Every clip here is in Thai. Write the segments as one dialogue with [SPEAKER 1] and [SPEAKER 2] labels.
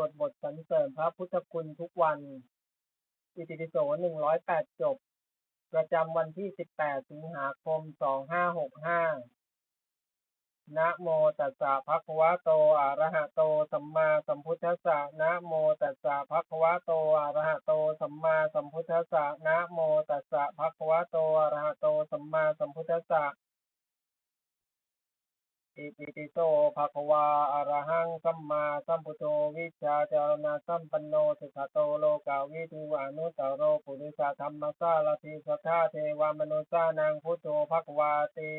[SPEAKER 1] วดบทสรรเสริญพระพุทธคุณทุกวัน อิติปิโสหนึ่งร้อยแปดจบ ประจำวันที่สิบแปดสิงหาคมสองห้าหกห้านะโมตัสสะภะคะวะโต อะระหะโต สัมมาสัมพุทธัสสะนะโมตัสสะภะคะวะโต อะระหะโต สัมมาสัมพุทธัสสะนะโมตัสสะภะคะวะโต อะระหะโต สัมมาสัมพุทธัสสะ อิติปิโสภะคะวาอะระหังสัมมาสัมพุทโธวิชาจารณะสัมปันโนสุขโตโลกาวิทูอนุตตโรปุริสธรรมสารติสัทธาเทวามนุสานังพุทโธภะคะวาติ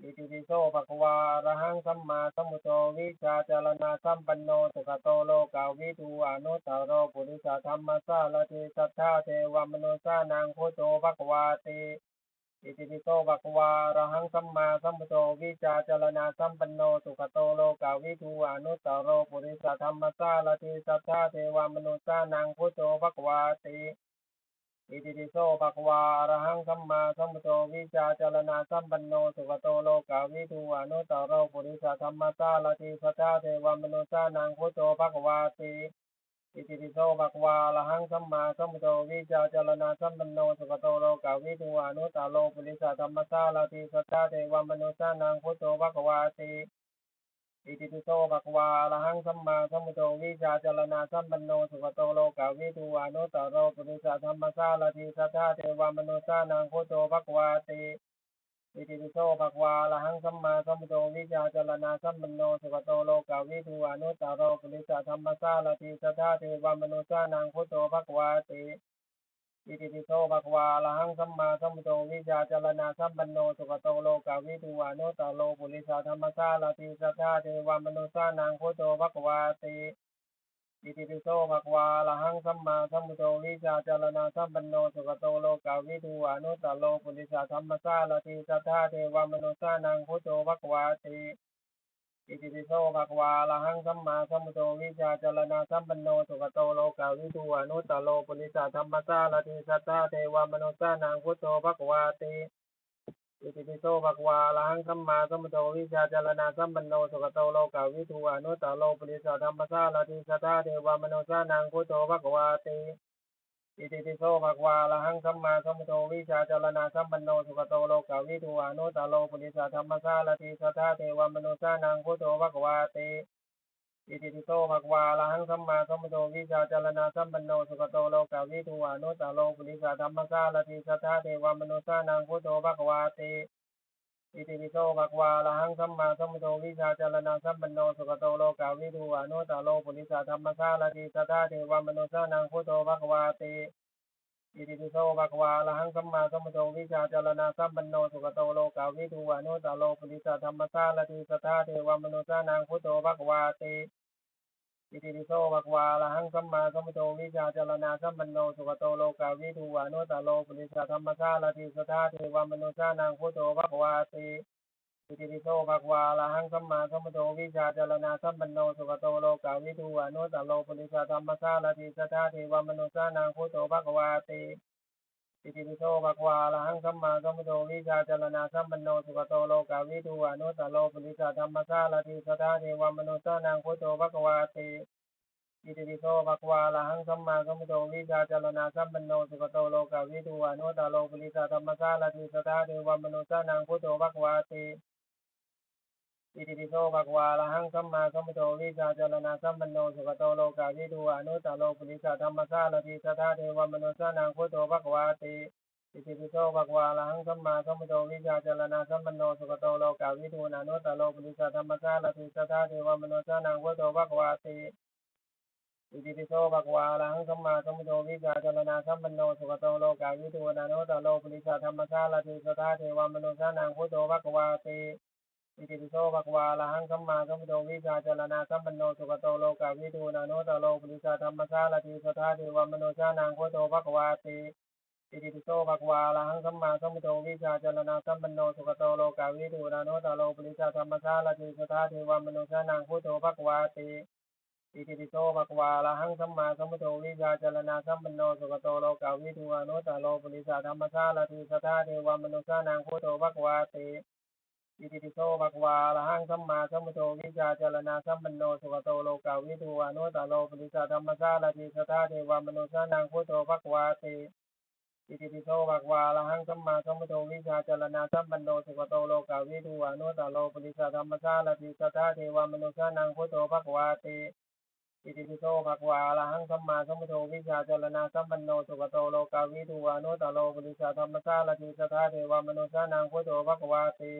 [SPEAKER 1] อิติปิโสภะคะวาอะระหังสัมมาสัมพุทโธวิชาจารณะสัมปันโนสุขโตโลกาวิทูอนุตตโรปุริสธรรมสารติสัทธาเทวามนุสานังพุทโธภะคะวาติ อิติปิโสภะควาระหังสัมมาสัมพุทโธวิจาจารณาสัมปันโนสุขโตโลกาวิทูอนุตตโรปุริสธรรมสารติสัทธาเทวามนุสานังพุทโธภะควาติอิติปิโสภะควาระหังสัมมาสัมพุทโธวิจาจารณาสัมปันโนสุขโตโลกาวิทูอนุตตโรปุริสธรรมสารติสัทธาเทวามนุสานังพุทโธภะควาติ อิติปิโสภควาละหังสัมมาสัมพุทโธวิจาจารณาสัมปันโนสุขโตโลกาวิทูอนุตตโลปุริสธรรมสารติสัทธาเทวมนุสานังพุทโธภควาติอิติปิโสภควาละหังสัมมาสัมพุทโธวิจาจารณาสัมปันโนสุขโตโลกาวิทูอนุตตโลปุริสธรรมสารติสัทธาเทวมนุสานังพุทโธภควาติ อิติปิโสภะคะวาละหังสัมมาสัมพุทโธวิจาจรณาสัมปันโนสุขโตโลกาวิทูอนุตตโรปุริสธรรมสารติสัทธาเทวมนุสานังพุทโธภะคะวาติอิติปิโสภะคะวาละหังสัมมาสัมพุทโธวิจาจรณาสัมปันโนสุขโตโลกาวิทูอนุตตโลปุริสธรรมสารติสัทธาเทวมนุสานังพุทโธภะคะวาติ อิติปิโสภะควาละหังสัมมาสัมพุทโธวิจาจารณาสัมปันโนสุขโตโลกาวิทูอนุตตโลปุริสธรรมสารติสัทธาเทวมนุสานังพุทโธภะควาติอิติปิโสภะควาละหังสัมมาสัมพุทโธวิจาจารณาสัมปันโนสุขโตโลกาวิทูอนุตตโลปุริสธรรมสารติสัทธาเทวมนุสานังพุทโธภะควาติ อิติปิโสภะควาละหังสัมมาสัมพุโธวิชาจารณาสัมปันโนสุขโตโลกาวิทูอนุตตโลปริสธรรมสารติสัทธาเทวมนุสานังพุทโธภะควาติอิติปิโสภะควาละหังสัมมาสัมพุโธวิชาจารณาสัมปันโนสุขโตโลกาวิทูอนุตตโลปริสธรรมสารติสัทธาเทวมนุสานังพุทโธภะคะวาติ อิติปิโสภควาละหังสัมมาสัมพุทโธวิชาจารณาสัมปันโนสุขโตโลกาวิทูอนุตตโลปุริสาธรรมสารติสัทธาเทวมนุสานังพุทโธภควาติอิติปิโสภควาละหังสัมมาสัมพุทโธวิชาจารณาสัมปันโนสุขโตโลกาวิทูอนุตตโลปุริสาธรรมสารติสัทธาเทวมนุสานังพุทโธภควาติอิติปิโสภควาละหังสัมมาสัมพุทโธวิชาจารณาสัมปันโนสุขโตโลกาวิทูอนุตตโลปุริสาธรรมสารติสัทธาเทวมนุสานังพุทโธภควาติ อิติปิโสภควาละหังสัมมาสัมพุทโธวิชาจารณาสัมปันโนสุขโตโลกาวิทูอนุตาโลปุริสธรรมชารติสธาเทวมนุสานังพุทโธภควาติอิติปิโสภควาละหังสัมมาสัมพุทโธวิชาจารณาสัมปันโนสุขโตโลกาวิทูอนุตาโลปุริสธรรมชารติสธาเทวมนุสานังพุทโธภควาติ ปิติปิโสภะควาละหังสัมมาสัมพุทโธวิชาจารณาสัมปันโนสุขโตโลกาวิทูอนุตตโลปุริสาธรรมสารติสตาเทวมนุสานังพุทโธภะควาติปิติปิโสภะควาละหังสัมมาสัมพุทโธวิชาจารณาสัมปันโนสุขโตโลกาวิทูอนุตตโลปุริสาธรรมสารติสตาเทวมนุสานังพุทโธภะควาติ อิติปิโสภะคะวาละหังสัมมาสัมพุทโธวิชาจรณาสัมปันโนสุขโตโลกาวิทูอนุตตโลปุริสธรรมสารติสัทธาเทวมนุสานังพุทโธภะคะวาติอิติปิโสภะคะวาละหังสัมมาสัมพุทโธวิชาจรณาสัมปันโนสุขโตโลกาวิทูอนุตตโลปุริสธรรมสารติสัทธาเทวมนุสานังพุทโธภะคะวาติอิติปิโสภะคะวาละหังสัมมาสัมพุทโธวิชาจรณาสัมปันโนสุขโตโลกาวิทูอนุตตโลปุริสธรรมสารติสัทธาเทวมนุสานังพุทโธภะคะวาติ อิติปิโสภควาละหังสัมมาสัมพุทโธวิชาจรณาสัมปันโนสุขโตโลกาวิทูอนุตตโลปุริสธรรมสารติสทธาเทวมโนุสานังพุทโธภควาติอิติปิโสภควาละหังสัมมาสัมพุทโธวิชาจรณาสัมปันโนสุขโตโลกาวิทูอนุตตโลปุริสธรรมสารติสทธาเทวมโนุสานังพุทโธภควาติอิติปิโสภควาละหังสัมมาสัมพุทโธวิชาจรณาสัมปันโนสุขโตโลกาวิทูอนุตตโลปุริสธรรมสารติสทธาเทวมโนุสานังพุทโธภควาติ อิติปิโสภควาอะหังสัมมาสัมพุทโธวิชาจารณะสัมปันโนสุขโตโลกาวิทูอนุตตโลปริสธรรมสารติสทาเทวมนุสานังพุทโธภควาติอิติปิโสภควาอะหังสัมมาสัมพุทโธวิชาจารณะสัมปันโนสุขโตโลกาวิทูอนุตตโลปริสธรรมสารติสทาเทวมนุสานังพุทโธภควาติอิติปิโสภควาอะหังสัมมาสัมพุทโธวิชาจารณะสัมปันโนสุขโตโลกาวิทูอนุตตโลปริสธรรมสารติสทาเทวมนุสานังพุทโธภควาติ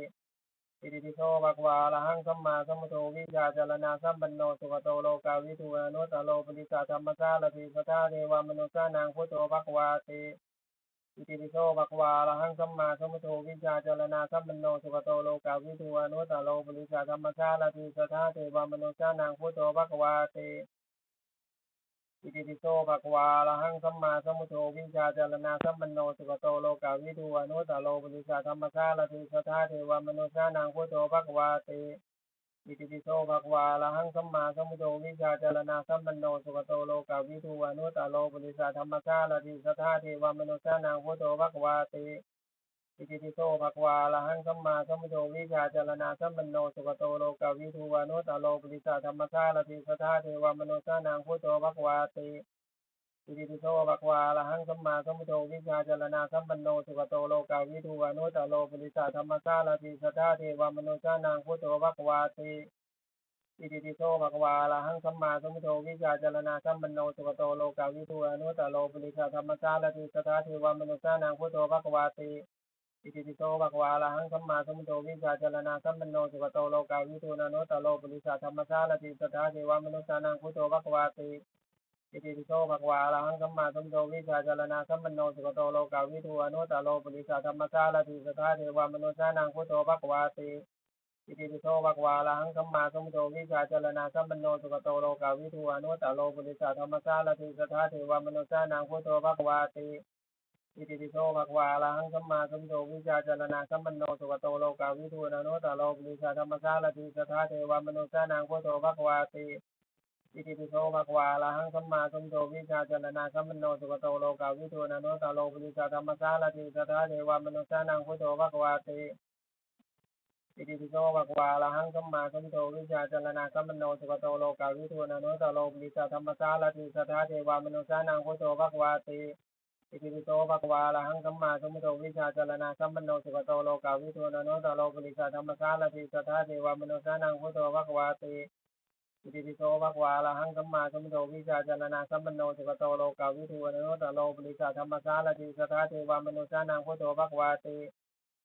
[SPEAKER 1] อิติปิโสภะควาอะระหังสัมมาสัมพุทโธวิชาจารณะสัมปันโนสุขโตโลกาวิทูอนุตโลปุริสธรรมสารติสทาเทวามนุสานังพุทโธภะควาติอิติปิโสภะควาอะระหังสัมมาสัมพุทโธวิชาจารณะสัมปันโนสุขโตโลกาวิทูอนุตโลปุริสธรรมสารติสทาเทวามนุสานังพุทโธภะควาติ อิติปิโสภะควาอะระหังสัมมาสัมพุทโธวิชาจารณะสัมปันโนสุขโตโลกาวิทูอนุตตโลปุริสธรรมสารติสทาเทวมนุสานังพุทโธภะควาติอิติปิโสภะควาอะระหังสัมมาสัมพุทโธวิชาจารณะสัมปันโนสุขโตโลกาวิทูอนุตตโลปุริสธรรมสารติสทาเทวมนุสานังพุทโธภะควาติ อิติปิโสภะควาอะระหังสัมมาสัมพุทโธวิชาจารณะสัมปันโนสุขโตโลกาวิทูอนุตตโลปริสาธรรมสารติสทาเทวมนุสานังพุทโธภควาติอิติปิโสภะควาอะระหังสัมมาสัมพุทโธวิชาจารณะสัมปันโนสุขโตโลกาวิทูอนุตตโลปริสาธรรมสารติสทาเทวมนุสานังพุทโธภควาติอิติปิโสภะควาอะระหังสัมมาสัมพุทโธวิชาจารณะสัมปันโนสุขโตโลกาวิทูอนุตตโลปริสาธรรมสารติสทาเทวมนุสานังพุทโธภควาติ อิติปิโสภะคะวาอะระหังสัมมาสัมพุทโธวิชาจารณะสัมปันโนสุขโตโลกาวิทูอนุตตโลปุริสธรรมสารติสทาเทวมนุสานังพุทโธภะคะวาติอิติปิโสภะคะวาอะระหังสัมมาสัมพุทโธวิชาจารณะสัมปันโนสุขโตโลกาวิทูอนุตตโลปุริสธรรมสารติสทาเทวมนุสานังพุทโธภะคะวาติอิติปิโสภะคะวาอะระหังสัมมาสัมพุทโธวิชาจารณะสัมปันโนสุขโตโลกาวิทูอนุตตโลปุริสธรรมสารติสทาเทวมนุสานังพุทโธภะคะวาติ อิติปิโสภะควาอะระหังสัมมาสัมพุทโธวิชาจารณะสัมปันโนสุขโตโลกาวิทูอนุตตโลปุริสธรรมสารติสทาเทวามนุสานังพุทโธภะคะวาติอิติปิโสภะควาอะระหังสัมมาสัมพุทโธวิชาจารณะสัมปันโนสุขโตโลกาวิทูอนุตตโลปุริสธรรมสารติสทาเทวามนุสานังพุทโธภะคะวาติอิติปิโสภะควาอะระหังสัมมาสัมพุทโธวิชาจารณะสัมปันโนสุขโตโลกาวิทูอนุตตโลปุริสธรรมสารติสทาเทวมนุสานังพุทโธภคะวาติ อิติปิโสภะควาอะระหังสัมมาสัมพุทโธวิชาจารณะสัมปันโนสุขโตโลกาวิทูอนุตตโลปุริสธรรมสารติสทาเทวมนุสานังพุทโธภะควาติอิติปิโสภะควาอะระหังสัมมาสัมพุทโธวิชาจารณะสัมปันโนสุขโตโลกาวิทูอนุตตโลปุริสธรรมสารติสทาเทวมนุสานังพุทโธภะควาติ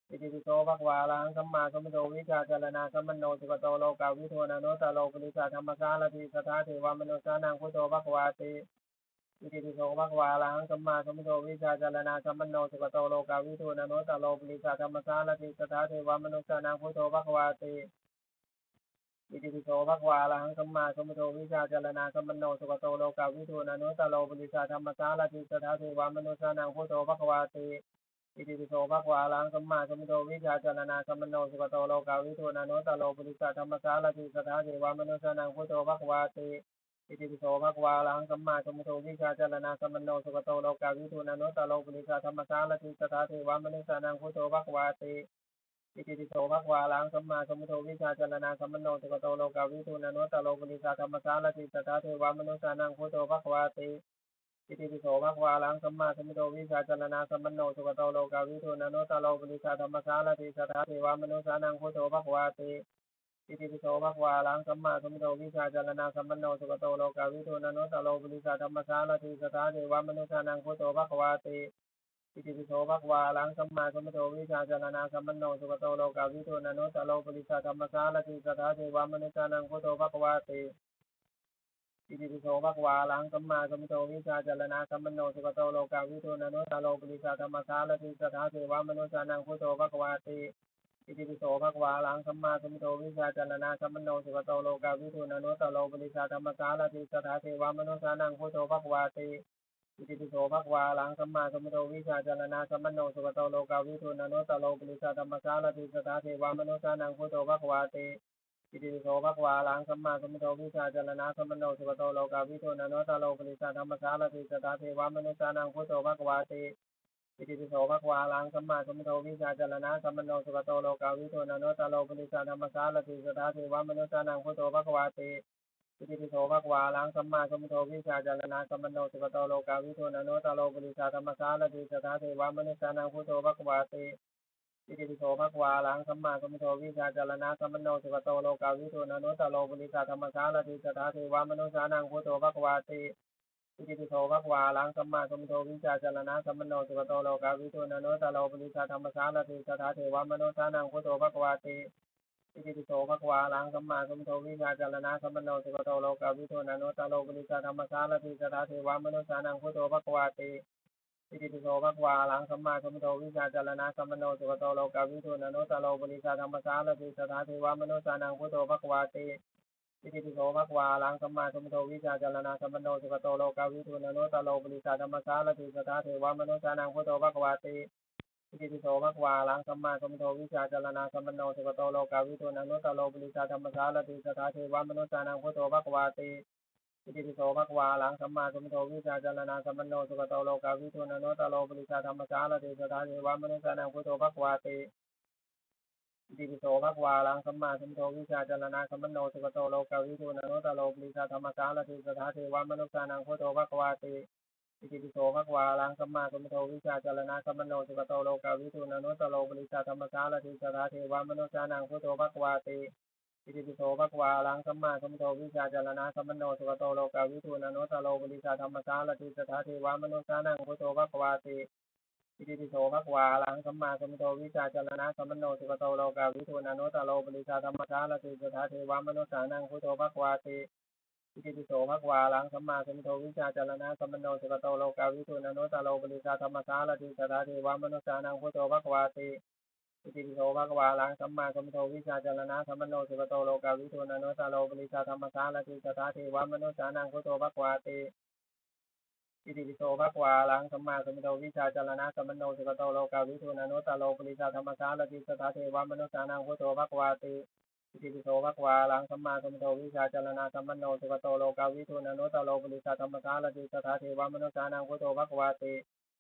[SPEAKER 1] อิติปิโสภะควาอะระหังสัมมาสัมพุทโธวิชาจารณะสัมปันโนสุขโตโลกาวิทูอนุตตโลปุริสธรรมสารติสทาเทวมนุสานังพุทโธภะควาติ อิติปิโสภะคะวาอะระหังสัมมาสัมพุทโธวิชาจารณะสัมปันโนสุขโตโลกาวิทูอนุตตโลปุริสธรรมสารติสทาเทวมนุสานังพุทโธภะคะวาติอิติปิโสภะคะวาอะระหังสัมมาสัมพุทโธวิชาจารณะสัมปันโนสุขโตโลกาวิทูอนุตตโลปุริสธรรมสารติสทาเทวมนุสานังพุทโธภะคะวาติอิติปิโสภะคะวาอะระหังสัมมาสัมพุทโธวิชาจารณะสัมปันโนสุขโตโลกาวิทูอนุตตโลปุริสธรรมสารติสทาเทวมนุสานังพุทโธภะคะวาติ อิติปิโสภะควาอะระหังสัมมาสัมพุทโธวิชาจารณะสัมปันโนสุขโตโลกาวิทูอนุตตโลปุริสธรรมสารติสทาเทวมนุสานังพุทโธภะควาติอิติปิโสภะควาอะระหังสัมมาสัมพุทโธวิชาจารณะสัมปันโนสุขโตโลกาวิทูอนุตตโลปุริสธรรมสารติสทาเทวมนุสานังพุทโธภะควาติอิติปิโสภะควาอะระหังสัมมาสัมพุทโธวิชาจารณะสัมปันโนสุขโตโลกาวิทูอนุตตโลปุริสธรรมสารติสทาเทวมนุสานังพุทโธภคะวาติ อิติปิโสภะคะวาอะระหังสัมมาสัมพุทโธวิชาจารณะสัมปันโนสุขโตโลกาวิทูอนุตตโลปุริสธรรมสารติสทาเทวมนุสานังพุทโธภะคะวาติอิติปิโสภะคะวาอะระหังสัมมาสัมพุทโธวิชาจารณะสัมปันโนสุขโตโลกาวิทูอนุตตโลปุริสธรรมสารติสทาเทวมนุสานังพุทโธภะคะวาติอิติปิโสภะคะวาอะระหังสัมมาสัมพุทโธวิชาจารณะสัมปันโนสุขโตโลกาวิทูอนุตตโลปุริสธรรมสารติสทาเทวมนุสานังพุทโธภะคะวาติ อิติปิโสภควาอะระหังสัมมาสัมพุทโธวิชาจารณะสัมปันโนสุขโตโลกาวิทูอนุตโลปริสธรรมสารติสทาเทวมนุสานังพุทโธภควาติอิติปิโสภควาอะระหังสัมมาสัมพุทโธวิชาจารณะสัมปันโนสุขโตโลกาวิทูอนุตโลปริสธรรมสารติสทาเทวมนุสานังพุทโธภควาติอิติปิโสภควาอะระหังสัมมาสัมพุทโธวิชาจารณะสัมปันโนสุขโตโลกาวิทูอนุตโลปริสธรรมสารติสทาเทวมนุสานังพุทโธภควาติ อิติปิโสภควาลังสัมมาสัมพุทโธวิชาจารณะสัมมโนสุขโตโลกาวิโทนานุตโลปุริสาธรรมสารติสทาเทวมนุสานังพุทโธภควาติอิติปิโสภควาลังสัมมาสัมพุทโธวิชาจารณะสัมมโนสุขโตโลกาวิโทนานุตโลปุริสาธรรมสารติสทาเทวมนุสานังพุทโธภควาติอิติปิโสภควาลังสัมมาสัมพุทโธวิชาจารณะสัมมโนสุขโตโลกาวิโทนานุตโลปุริสาธรรมสารติสทาเทวมนุสานังพุทโธภควาติ อิติปิโสภะควาลังสัมมาสัมพุทโธวิชาจารณะสัมมโนสุขโตโลกาวิโทนานุตโลปุริสาธรรมสารติสทาเทวมนุสานังพุทโธภะควาติอิติปิโสภะควาลังสัมมาสัมพุทโธวิชาจารณะสัมมโนสุขโตโลกาวิโทนานุตโลปุริสาธรรมสารติสทาเทวมนุสานังพุทโธภะควาติอิติปิโสภะควาลังสัมมาสัมพุทโธวิชาจารณะสัมมโนสุขโตโลกาวิโทนานุตโลปุริสาธรรมสารติสทาเทวมนุสานังพุทโธภคะวาติ อิติปิโสภควาลังสัมมาสัมพุทโธวิชาจารณะสัมมโนสุขโตโลกาวิทูนโนตโลปริสาธรรมสารติสทาเทวมนุสานังพุทโธภควาติอิติปิโสภควาลังสัมมาสัมพุทโธวิชาจารณะสัมมโนสุขโตโลกาวิทูนโนตโลปริสาธรรมสารติสทาเทวมนุสานังพุทโธภควาติอิติปิโสภควาลังสัมมาสัมพุทโธวิชาจารณะสัมมโนสุขโตโลกาวิทูนโนตโลปริสาธรรมสารติสทาเทวมนุสานังพุทโธภควาติ อิติปิโสภควาลังสัมมาสัมพุทวิชาจารณะสัมมโนสุขโตโลกาวิทูนโนตโลปุริสาธรรมสารติสทาเทวมนุสานังพุทโธภควาติอิติปิโสภควาลังสัมมาสัมพุทวิชาจารณะสัมมโนสุขโตโลกาวิทูนโนตโลปุริสาธรรมสารติสทาเทวมนุสานังพุทโธภควาติอิติปิโสภควาลังสัมมาสัมพุทวิชาจารณะสัมมโนสุขโตโลกาวิทูนโนตโลปุริสาธรรมสารติสทาเทวมนุสานังพุทโธภควาติ อิติปิโสภะคะวาลังสัมมาสัมพุทโธวิชาจารณะสัมมโนสุขโตโลกาวิทูนโนตโลปริสาธรรมสารติสทาเทวามนุสานังพุทโธภะคะวาติอิติปิโสภะคะวาลังสัมมาสัมพุทโธวิชาจารณะสัมมโนสุขโตโลกาวิทูนโนตโลปริสาธรรมสารติสทาเทวามนุสานังพุทโธภะคะวาติอิติปิโสภะคะวาลังสัมมาสัมพุทโธวิชาจารณะสัมมโนสุขโตโลกาวิทูนโนตโลปริสาธรรมสารติสทาเทวามนุสานังพุทโธภะคะวาติ อิติปิโสภควาลังสัมมาสัมพุทโธวิชาจารณะสัมมโนสุขโตโลกาวิทูนโนตโลปริสาธรรมสารติสทาเทวมนุสานังพุทโธภควาติอิติปิโสภควาลังสัมมาสัมพุทโธวิชาจารณะสัมมโนสุขโตโลกาวิทูนโนตโลปริสาธรรมสารติสทาเทวมนุสานังพุทโธภควาติ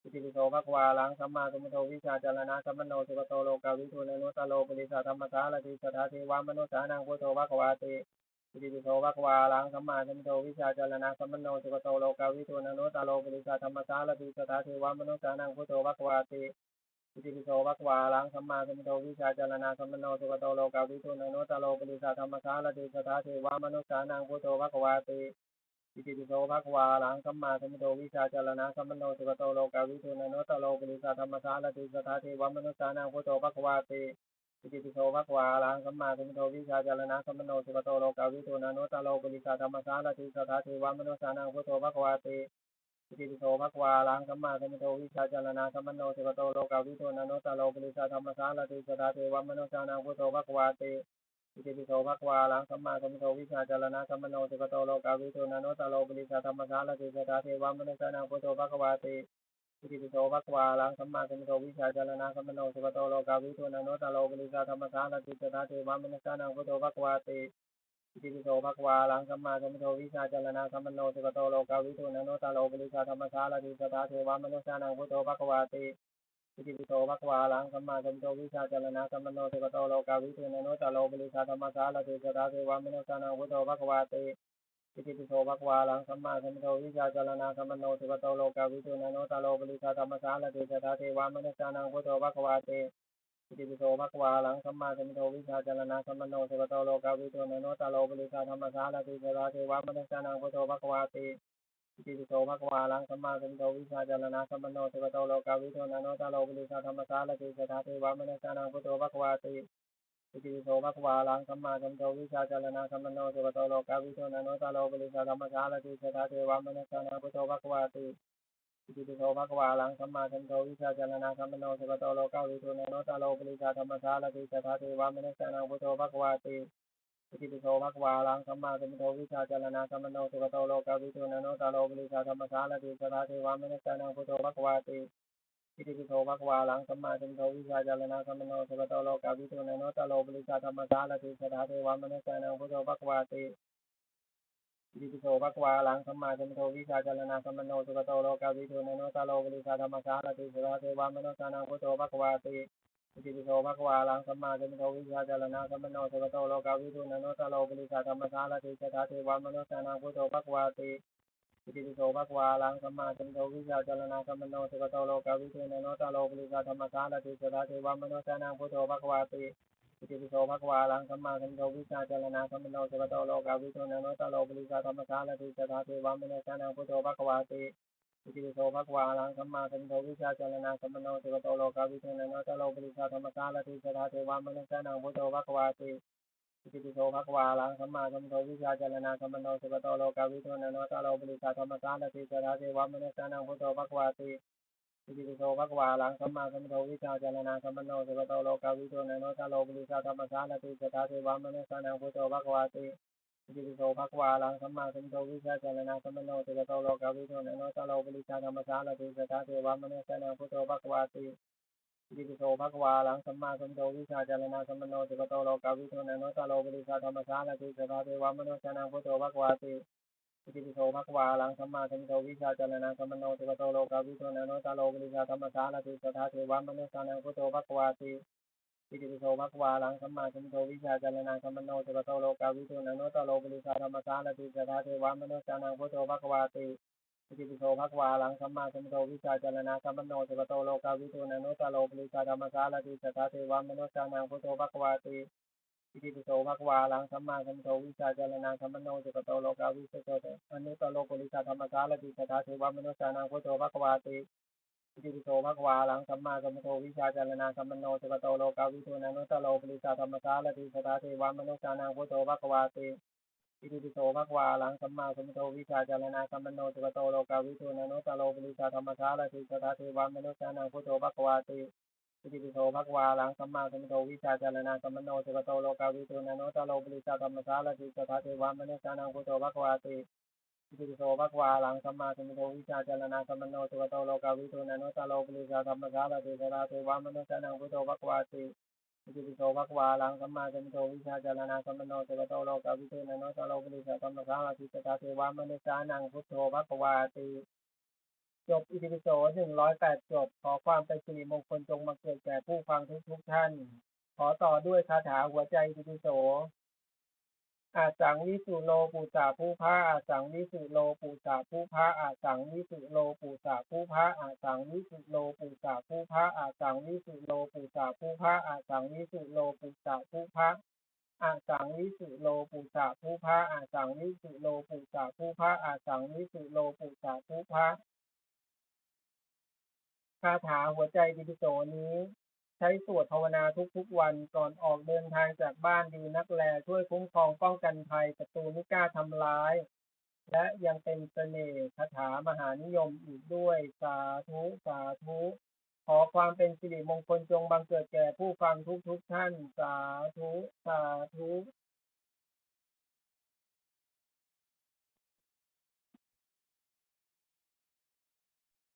[SPEAKER 1] อิติปิโสภควาลังสัมมาสัมพุทโธวิชาจารณะสัมมโนสุขโตโลกาวิทูนโนตโลปริสาธรรมสารติสทาเทวมนุสานังพุทโธภควาติ อิติปิโสภะคะวาลังสัมมาสัมพุทโธวิชาจารณะสัมมโนสุขโตโลกาวิทูนโนตโลปุริสาธรรมสารติสทาเทวมนุสานังพุทโธภะคะวาติอิติปิโสภะคะวาลังสัมมาสัมพุทโธวิชาจารณะสัมมโนสุขโตโลกาวิทูนโนตโลปุริสาธรรมสารติสทาเทวมนุสานังพุทโธภะคะวาติอิติปิโสภะคะวาลังสัมมาสัมพุทโธวิชาจารณะสัมมโนสุขโตโลกาวิทูนโนตโลปุริสาธรรมสารติสทาเทวมนุสานังพุทโธภะคะวาติ อิติปิโสภควาลังสัมมาสัมพุทโธวิชาจารณะสัมมโนสุขโตโลกาวิทูนโนตโลปุริสาธรรมสารติสทาเทวมนุสานังพุทโธภควาติอิติปิโสภควาลังสัมมาสัมพุทโธวิชาจารณะสัมมโนสุขโตโลกาวิทูนโนตโลปุริสาธรรมสารติสทาเทวมนุสานังพุทโธภควาติอิติปิโสภควาลังสัมมาสัมพุทโธวิชาจารณะสัมมโนสุขโตโลกาวิทูนโนตโลปุริสาธรรมสารติสทาเทวมนุสานังพุทโธภควาติ อิติปิโสภควาลังสัมมาสัมพุทโธวิชาจารณะสัมมโนสุขโตโลกาวิทูนโนตโลปุริสาธรรมสารติสทาเทวามนุสานังพุทโธภควาติอิติปิโสภควาลังสัมมาสัมพุทโธวิชาจารณะสัมมโนสุขโตโลกาวิทูนโนตโลปุริสาธรรมสารติสทาเทวามนุสานังพุทโธภควาติอิติปิโสภควาลังสัมมาสัมพุทโธวิชาจารณะสัมมโนสุขโตโลกาวิทูนโนตโลปุริสาธรรมสารติสทาเทวามนุสานังพุทโธภควาติ อิติปิโสภควาหลังสัมมาสัมพุทโธวิชาจารณะสัมมโนสุขโตโลกาวิทูนโนตโลปริสาธรรมสารติสทาเทวมนุสานังพุทโธภควาติอิติปิโสภควาหลังสัมมาสัมพุทโธวิชาจารณะสัมมโนสุขโตโลกาวิทูนโนตโลปริสาธรรมสารติสทาเทวมนุสานังพุทโธภควาติอิติปิโสภควาหลังสัมมาสัมพุทโธวิชาจารณะสัมมโนสุขโตโลกาวิทูนโนตโลปริสาธรรมสารติสทาเทวมนุสานังพุทโธภควาติ อิติปิโสภควาลังสัมมาสัมพุทโธวิชาจารณะสัมมโนสุขโตโลกาวิทูนโนตโลปริสาธรรมสารติสทาเทวมนุสานังพุทโธภควาติอิติปิโสภควาลังสัมมาสัมพุทโธวิชาจารณะสัมมโนสุขโตโลกาวิทูนโนตโลปริสาธรรมสารติสทาเทวมนุสานังพุทโธภควาติอิติปิโสภควาลังสัมมาสัมพุทโธวิชาจารณะสัมมโนสุขโตโลกาวิทูนโนตโลปริสาธรรมสารติสทาเทวมนุสานังพุทโธภควาติ อิติปิโสภะคะวาลังสัมมาสัมพุทโธวิชาจารณะสัมมโนสุขโตโลกาวิทูนโนตโลปริสาธรรมสารติสทาเทวามนุสานังพุทโธภะคะวาติอิติปิโสภะคะวาลังสัมมาสัมพุทโธวิชาจารณะสัมมโนสุขโตโลกาวิทูนโนตโลบริสาธรรมสารติสุราเทวามโนสานังพุทโธภะคะวาติอิติปิโสภะคะวาลังสัมมาสัมพุทโธวิชาจารณะสัมมโนสุขโตโลกาวิทูนโนตโลบริสาธรรมสารติสุราเทวามโนสานังพุทโธภะคะวาติ อิติปิโสภะคะวาลังสัมมาสัมพุทโธวิชาจารณะสัมมโนสุขโตโลกาวิทูนโนตาโลบริสาธรรมสารติสราเทวมโนสานังพุทโธภะคะวาติอิติปิโสภะคะวาลังสัมมาสัมพุทโธวิชาจารณะสัมมโนสุขโตโลกาวิทูนโนตาโลบริสาธรรมสารติสราเทวมโนสานังพุทโธภะคะวาติอิติปิโสภะคะวาลังสัมมาสัมพุทโธวิชาจารณะสัมมโนสุขโตโลกาวิทูนโนตาโลบริสาธรรมสารติสราเทวมโนสานังพุทโธภะคะวาติ อิติปิโสภควาลังสัมมาสัมพุทโธวิชาจารณะสัมมโนสุขโตโลกาวิทูนโนตาโลบริสาธรรมสารติสราเทวมนุสานังพุทโธภควาติอิติปิโสภควาลังสัมมาสัมพุทโธวิชาจารณะสัมมโนสุขโตโลกาวิทูนโนตาโลบริสาธรรมสารติสราเทวมนุสานังพุทโธภควาติอิติปิโสภควาลังสัมมาสัมพุทโธวิชาจารณะสัมมโนสุขโตโลกาวิทูนโนตาโลบริสาธรรมสารติสราเทวมนุสานังพุทโธภควาติ อิปิโสภะควาหลังสัมมาสัมโธวิชาจารณะสัมมโนสุขโตโลกาวิทูนโนตโลบริสาธรรมสารติสราเทวมนุสานังพุทโธภะควาติอิปิโสภะควาหลังสัมมาสัมโธวิชาจารณะสัมมโนสุขโตโลกาวิทูนโนตโลบริสาธรรมสารติสราเทวมนุสานังพุทโธภะควาติอิปิโสภะควาหลังสัมมาสัมโธวิชาจารณะสัมมโนสุขโตโลกาวิทูนโนตโลบริสาธรรมสารติสราเทวมนุสานังพุทโธภคะวาติ อิติปิโสภควาหลังสัมมาสัมพุทโธวิชาจารณะสัมมโนสุขโตโลกาวิทูนโนตาโลบริสาธรรมสารติสราเทวมนุสานังพุทโธภควาติอิติปิโสภควาหลังสัมมาสัมพุทโธวิชาจารณะสัมมโนสุขโตโลกาวิทูนอนุตโลบริสาธรรมสารติสราเทวมนุสานังพุทโธภควาติอิติปิโสภควาหลังสัมมาสัมพุทโธวิชาจารณะสัมมโนสุขโตโลกาวิทูนโนตโลบริสาธรรมสารติสราเทวมนุสานังพุทโธภควาติ อิติปิโสภะคะวาลังสัมมาสัมพุทโธวิชาจารณะสัมมโนสุขโตโลกาวิทูนโนตโลบริสาธรรมสารติสราเทวมนุสานังพุทโธภะคะวาติอิติปิโสภะคะวาลังสัมมาสัมพุทโธวิชาจารณะสัมมโนสุขโตโลกาวิทูนโนตโลบริสาธรรมสารติสราเทวมนุสานังพุทโธภะคะวาติอิติปิโสภะคะวาลังสัมมาสัมพุทโธวิชาจารณะสัมมโนสุขโตโลกาวิทูนโนตโลบริสาธรรมสารติสราเทวมนุสานังพุทโธภะคะวาติ อิติปิโสภควาลังสัมมาสัมพุทโธวิชาจารณาสัมมโนสุขโตโลกาวิเทนโนตโลบริสาธรรมสารติสตาเทวมนุสานังพุทโธภควาติจบอิติปิโสหนึ่งร้อยแปดจบ ขอความเป็นสิริมงคลจงมาเกิดแก่ผู้ฟังทุกทุกท่าน ขอต่อด้วยคาถาหัวใจอิติปิโส อาสังวิสุโลปูสาผู้พระอาสังวิสุโลปูสาผู้พระอาสังวิสุโลปูสาผู้พระอาสังวิสุโลปูสาผู้พระอาสังวิสุโลปูสาผู้พระอาสังวิสุโลปูสาผู้พระอาสังวิสุโลปูสาผู้พระอาสังวิสุโลปูสาผู้พระอาสังวิสุโลปูสาผู้พระคาถาหัวใจอิติปิโสนี้ ใช้สวดภาวนาทุกๆวันก่อนออกเดินทางจากบ้านดีนักแล ช่วยคุ้มครองป้องกันภัยศัตรูไม่กล้าทำร้าย และยังเป็นเสน่ห์คาถามหานิยมอีกด้วย สาธุ สาธุ ขอความเป็นสิริมงคลจงบังเกิดแก่ผู้ฟังทุกๆท่าน สาธุ สาธุ